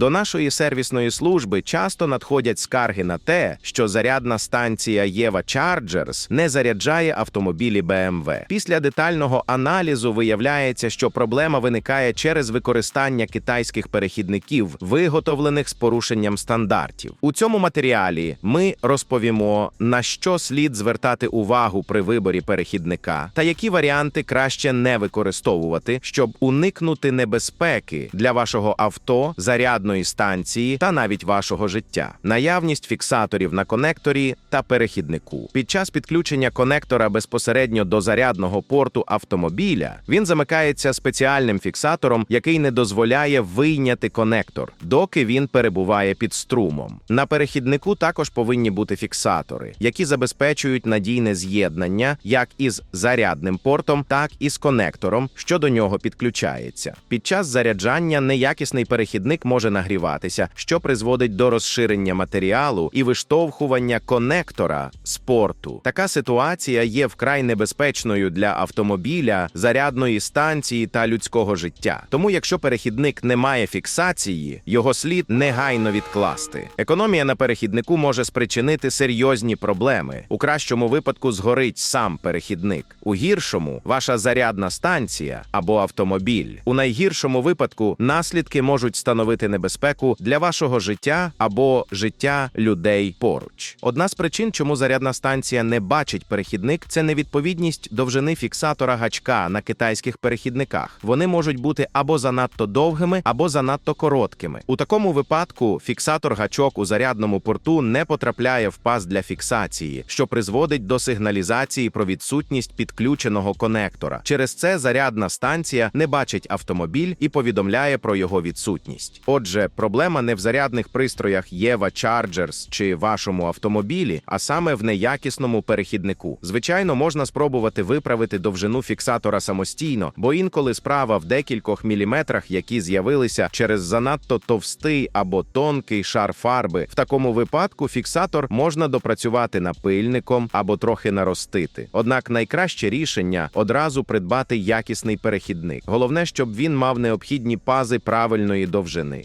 До нашої сервісної служби часто надходять скарги на те, що зарядна станція Єва Chargers не заряджає автомобілі BMW. Після детального аналізу виявляється, що проблема виникає через використання китайських перехідників, виготовлених з порушенням стандартів. У цьому матеріалі ми розповімо, на що слід звертати увагу при виборі перехідника та які варіанти краще не використовувати, щоб уникнути небезпеки для вашого авто, зарядної станції та навіть вашого життя. Наявність фіксаторів на конекторі та перехіднику. Під час підключення конектора безпосередньо до зарядного порту автомобіля він замикається спеціальним фіксатором, який не дозволяє вийняти конектор, доки він перебуває під струмом. На перехіднику також повинні бути фіксатори, які забезпечують надійне з'єднання як із зарядним портом, так і з конектором, що до нього підключається. Під час заряджання неякісний перехідник може нагріватися, що призводить до розширення матеріалу і виштовхування конектора з порту. Така ситуація є вкрай небезпечною для автомобіля, зарядної станції та людського життя. Тому, якщо перехідник не має фіксації, його слід негайно відкласти. Економія на перехіднику може спричинити серйозні проблеми. У кращому випадку згорить сам перехідник, у гіршому ваша зарядна станція або автомобіль. У найгіршому випадку наслідки можуть становити небезпеку для вашого життя або життя людей поруч. Одна з причин, чому зарядна станція не бачить перехідник, це невідповідність довжини фіксатора гачка на китайських перехідниках. Вони можуть бути або занадто довгими, або занадто короткими. У такому випадку фіксатор гачок у зарядному порту не потрапляє в паз для фіксації, що призводить до сигналізації про відсутність підключеного конектора. Через це зарядна станція не бачить автомобіль і повідомляє про його відсутність. Отже, проблема не в зарядних пристроях Єва Chargers чи вашому автомобілі, а саме в неякісному перехіднику. Звичайно, можна спробувати виправити довжину фіксатора самостійно, бо інколи справа в декількох міліметрах, які з'явилися через занадто товстий або тонкий шар фарби. В такому випадку фіксатор можна допрацювати напильником або трохи наростити. Однак найкраще рішення одразу придбати якісний перехідник. Головне, щоб він мав необхідні пази правильної довжини.